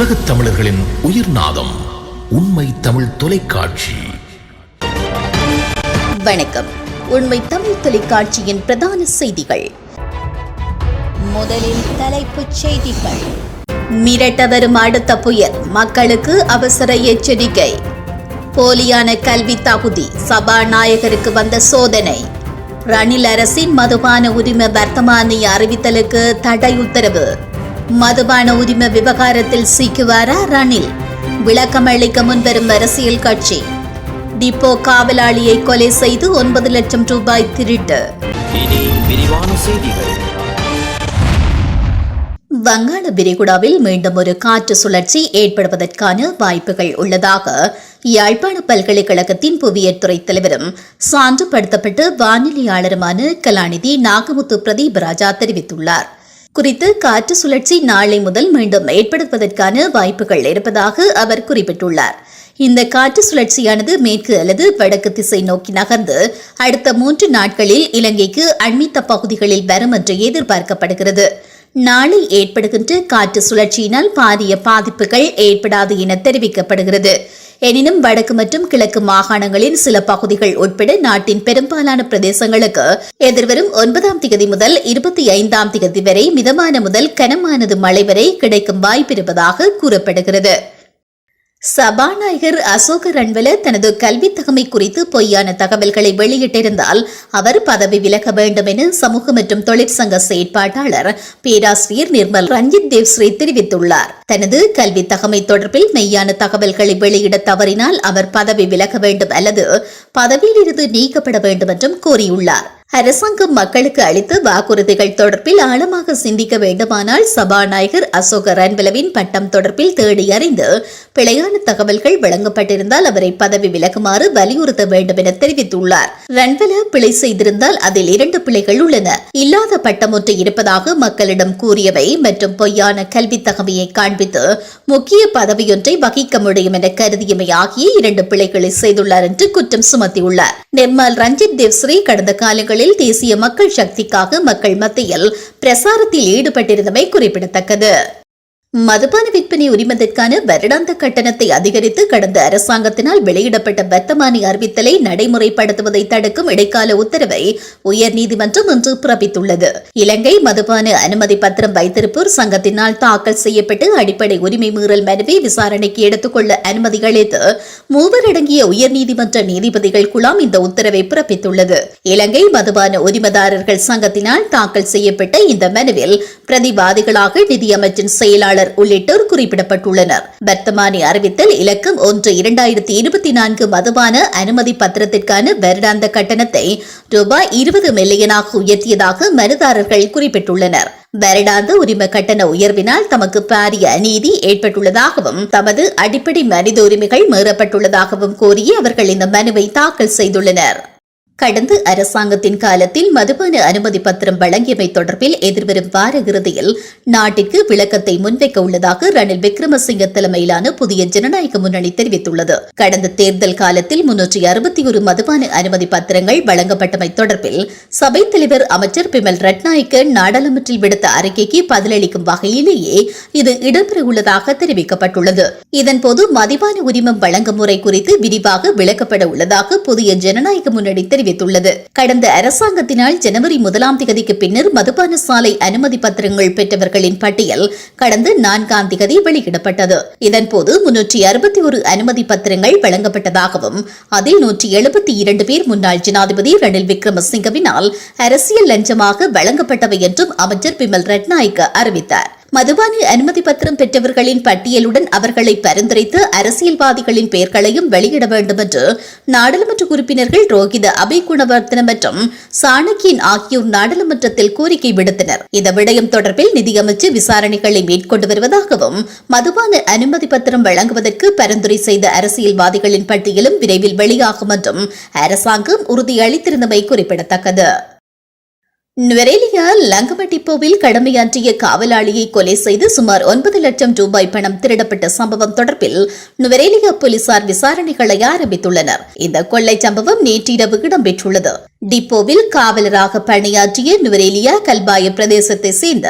உலகத் தமிழர்களின் உயிர் நாதம் உண்மை தமிழ் தொலைக்காட்சி. வணக்கம். உண்மை தமிழ் தொலைக்காட்சியின் பிரதான செய்திகள். முதலில் தலைப்புச் செய்திகள். மிரட்ட வரும் அடுத்த புயல் மக்களுக்கு அவசர எச்சரிக்கை. போலியான கல்வி தகுதி சபாநாயகருக்கு வந்த சோதனை. ரணில் அரசின் மதுபான உரிமை வர்த்தமானி அறிவித்தலுக்கு தடை உத்தரவு. மதுபான உரிம விவகாரத்தில் சிக்குவாரா ரணில்? விளக்கமளிக்க முன்வரும் அரசியல் கட்சி. டிப்போ காவலாளியை கொலை செய்து ஒன்பது லட்சம் ரூபாய் திருட்டு. வங்காள விரிகுடாவில் மீண்டும் ஒரு காற்று சுழற்சி ஏற்படுவதற்கான வாய்ப்புகள் உள்ளதாக யாழ்ப்பாண பல்கலைக்கழகத்தின் புவியியல் துறை தலைவரும் சான்றுபடுத்தப்பட்ட வானிலையாளருமான கலாநிதி நாகமுத்து பிரதீப் ராஜா தெரிவித்துள்ளார். குறித்து காற்று சுழற்சி நாளை முதல் மீண்டும் ஏற்படுவதற்கான வாய்ப்புகள் இருப்பதாக அவர் குறிப்பிட்டுள்ளார். இந்த காற்று சுழற்சியானது மேற்கு அல்லது வடக்கு திசை நோக்கி நகர்ந்து அடுத்த மூன்று நாட்களில் இலங்கைக்கு அண்மித்த பகுதிகளில் வரும் என்று எதிர்பார்க்கப்படுகிறது. நாளை ஏற்படுகின்ற காற்று சுழற்சியினால் பாரிய பாதிப்புகள் ஏற்படாது என தெரிவிக்கப்படுகிறது. எனினும் வடக்கு மற்றும் கிழக்கு மாகாணங்களின் சில பகுதிகள் உட்பட நாட்டின் பெரும்பாலான பிரதேசங்களுக்கு எதிர்வரும் ஒன்பதாம் திகதி முதல் இருபத்தி ஐந்தாம் திகதி வரை மிதமான முதல் கனமானது மழை வரை கிடைக்கும் வாய்ப்பிருப்பதாக கூறப்படுகிறது. சபாநாயகர் அசோக ரன்வல தனது கல்வி தகமை குறித்து பொய்யான தகவல்களை வெளியிட்டிருந்தால் அவர் பதவி விலக வேண்டும் என சமூக மற்றும் தொழிற்சங்க செயற்பாட்டாளர் பேராசிரியர் நிர்மல் ரஞ்சித் தேவ்ஸ்ரீ தெரிவித்துள்ளார். தனது கல்வி தகமை தொடர்பில் மெய்யான தகவல்களை வெளியிட தவறினால் அவர் பதவி விலக வேண்டும் அல்லது பதவியிலிருந்து நீக்கப்பட வேண்டும் என்றும் கூறியுள்ளார் அரசாங்கம் மக்களுக்கு அளித்த வாக்குறுதிகள் தொடர்பில் ஆழமாக சிந்திக்க வேண்டுமானால் சபாநாயகர் அசோக ரன்வலவின் பட்டம் தொடர்பில் தேடி அறிந்து பிழையான தகவல்கள் வழங்கப்பட்டிருந்தால் அவரை பதவி விலகுமாறு வலியுறுத்த வேண்டும் என தெரிவித்துள்ளார். ரன்வல பிழை செய்திருந்தால் அதில் இரண்டு பிழைகள் உள்ளன. இல்லாத பட்டம் ஒன்று இருப்பதாக மக்களிடம் கூறியவை மற்றும் பொய்யான கல்வி தகவையை காண்பித்து முக்கிய பதவியொன்றை வகிக்க முடியும் என கருதியமை ஆகிய இரண்டு பிழைகளை செய்துள்ளார் என்று குற்றம் சுமத்தியுள்ளார். நிர்மல் ரஞ்சித் தேவ்ஸ்ரீ கடந்த காலங்களில் தேசிய மக்கள் சக்திக்காக மக்கள் மத்தியில் பிரசாரத்தில் ஈடுபட்டிருந்தமை குறிப்பிடத்தக்கது. மதுபான விற்பனை உரிமத்திற்கான வருடாந்த கட்டணத்தை அதிகரித்து கடந்த அரசாங்கத்தினால் வெளியிடப்பட்ட வர்த்தமானி அறிவித்தலை நடைமுறைப்படுத்துவதை தடுக்கும் இடைக்கால உத்தரவை உயர்நீதிமன்றம் இன்று பிறப்பித்துள்ளது. இலங்கை மதுபான அனுமதி பத்திரம் வைத்திருப்போர் சங்கத்தினால் தாக்கல் செய்யப்பட்டு அடிப்படை உரிமை மீறல் மனுவை விசாரணைக்கு எடுத்துக்கொள்ள அனுமதி அளித்து மூவர் அடங்கிய உயர்நீதிமன்ற நீதிபதிகள் குழாம் இந்த உத்தரவை பிறப்பித்துள்ளது. இலங்கை மதுபான உரிமதாரர்கள் சங்கத்தினால் தாக்கல் செய்யப்பட்ட இந்த மனுவில் பிரதிவாதிகளாக நிதியமைச்சின் செயலாளர் உள்ளிட்டோர் குறிப்பிடப்பட்டுள்ளனர். வர்த்தமானி அறிவித்தல் இலக்கம் ஒன்று இரண்டாயிரத்தி இருபத்தி நான்கு மதுபான அனுமதி பத்திரத்திற்கான வருடாந்த கட்டணத்தை ரூபாய் இருபது மில்லியனாக உயர்த்தியதாக மனுதாரர்கள் குறிப்பிட்டுள்ளனர். வருடாந்த உரிம கட்டண உயர்வினால் தமக்கு பாரிய அநீதி ஏற்பட்டுள்ளதாகவும் தமது அடிப்படை மனித உரிமைகள் மீறப்பட்டுள்ளதாகவும் கூறி அவர்கள் இந்த மனுவை தாக்கல் செய்துள்ளனர். கடந்த அரசாங்கத்தின் காலத்தில் மதுபான அனுமதி பத்திரம் வழங்கியமை தொடர்பில் எதிர்வரும் வார இறுதியில் நாட்டிற்கு விளக்கத்தை முன்வைக்க உள்ளதாக ரணில் விக்ரமசிங்க தலைமையிலான புதிய ஜனநாயக முன்னணி தெரிவித்துள்ளது. கடந்த தேர்தல் காலத்தில் முன்னூற்றி அறுபத்தி ஒரு மதுபான அனுமதி பத்திரங்கள் வழங்கப்பட்டமை தொடர்பில் சபைத் தலைவர் அமைச்சர் பிமல் ரட்நாயக்க நாடாளுமன்றில் விடுத்த அறிக்கைக்கு பதிலளிக்கும் வகையிலேயே இது இடம்பெறவுள்ளதாக தெரிவிக்கப்பட்டுள்ளது. இதன்போது மதுபான உரிமம் வழங்கும் முறை குறித்து விரிவாக விளக்கப்பட உள்ளதாக புதிய ஜனநாயக முன்னணி தெரிவித்துள்ளது. தெரிவித்துள்ளது. கடந்த அரசாங்கத்தினால் ஜனவரி முதலாம் திகதிக்கு பின்னர் மதுபான சாலை அனுமதி பத்திரங்கள் பெற்றவர்களின் பட்டியல் கடந்த நான்காம் திகதி வெளியிடப்பட்டது. இதன்போது முன்னூற்றி அறுபத்தி ஒரு அனுமதி பத்திரங்கள் வழங்கப்பட்டதாகவும் அதில் நூற்றி எழுபத்தி இரண்டு பேர் முன்னாள் ஜனாதிபதி ரணில் விக்ரமசிங்கவினால் அரசியல் லஞ்சமாக வழங்கப்பட்டவை என்றும் அமைச்சர் பிமல் ரட்நாயக்க அறிவித்தார். மதுபானி அனுமதி பத்திரம் பெற்றவர்களின் பட்டியலுடன் அவர்களை பரிந்துரைத்து அரசியல்வாதிகளின் பெயர்களையும் வெளியிட வேண்டும் என்று நாடாளுமன்ற உறுப்பினர்கள் ரோஹித அபய் குணவர்த்தன மற்றும் சாணக்கியன் ஆகியோர் நாடாளுமன்றத்தில் கோரிக்கை விடுத்தனர். இந்த விடயம் தொடர்பில் நிதியமைச்சு விசாரணைகளை மேற்கொண்டு வருவதாகவும் மதுபான அனுமதி பத்திரம் வழங்குவதற்கு பரிந்துரை செய்த அரசியல்வாதிகளின் பட்டியலும் விரைவில் வெளியாகும் என்றும் அரசாங்கம் உறுதியளித்திருந்தமை குறிப்பிடத்தக்கது. நுவரேலியா லங்கமட்டிப்போவில் கடமையாற்றிய காவலாளியை கொலை செய்து சுமார் ஒன்பது லட்சம் ரூபாய் பணம் திருடப்பட்ட சம்பவம் தொடர்பில் நுவரேலியா போலீசார் விசாரணைகளை ஆரம்பித்துள்ளனர். இந்த கொள்ளை சம்பவம் நேற்றிரவு இடம்பெற்றுள்ளது. டிப்போவில் காவலராக பணியாற்றிய நுவரேலியா கல்பாய பிரதேசத்தை சேர்ந்த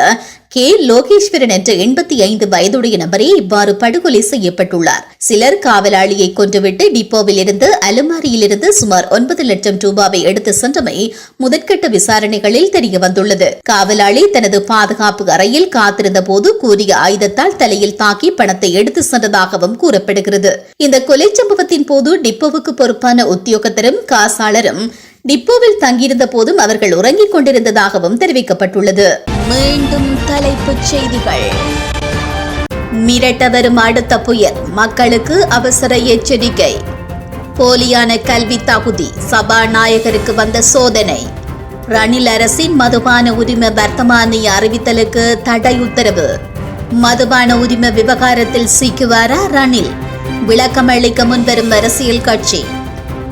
கே லோகேஸ்வரன் என்ற எண்பத்தி ஐந்து வயதுடைய நபரே இவ்வாறு படுகொலை செய்யப்பட்டுள்ளார். சிலர் காவலாளியை கொன்றுவிட்டு டிப்போவில் இருந்து அலுமாரியிலிருந்து சுமார் ஒன்பது லட்சம் ரூபாவை எடுத்து சென்றமை முதற்கட்ட விசாரணைகளில் தெரிய வந்துள்ளது காவலாளி தனது பாதுகாப்பு அறையில் காத்திருந்த போது கூறிய ஆயுதத்தால் தலையில் தாக்கி பணத்தை எடுத்து சென்றதாகவும் கூறப்படுகிறது. இந்த கொலை சம்பவத்தின் போது டிப்போவுக்கு பொறுப்பான உத்தியோகத்தரும் காசாளரும் டிப்போவில் தங்கியிருந்த போதும் அவர்கள் உறங்கிக் கொண்டிருந்ததாகவும் தெரிவிக்கப்பட்டுள்ளது. மீண்டும் தலைப்புச் செய்திகள். மிரட்ட வரும் அடுத்த புயல். மக்களுக்கு அவசர எச்சரிக்கை. போலியான கல்வி தகுதி. சபாநாயகருக்கு வந்த சோதனை. ரணில் அரசின் மதுபான உரிமை வர்த்தமானி அறிவித்தலுக்கு தடை உத்தரவு. மதுபான உரிமை விவகாரத்தில் சிக்குவாரா ரணில்? விளக்கமளிக்க முன்வரும் அரசியல் கட்சி.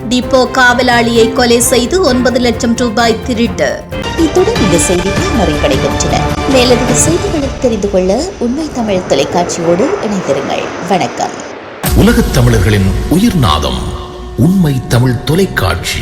டிப்போ காவலாளியை கொலை செய்து ஒன்பது லட்சம் ரூபாய் திருட்டு. இத்துடன் இந்த செய்திகள் நிறைவடைகின்றன. மேலதிக செய்திகளை தெரிந்து கொள்ள உண்மை தமிழ் தொலைக்காட்சியோடு இணைந்திருங்கள். வணக்கம். உலகத் தமிழர்களின் உயிர்நாதம் உண்மை தமிழ் தொலைக்காட்சி.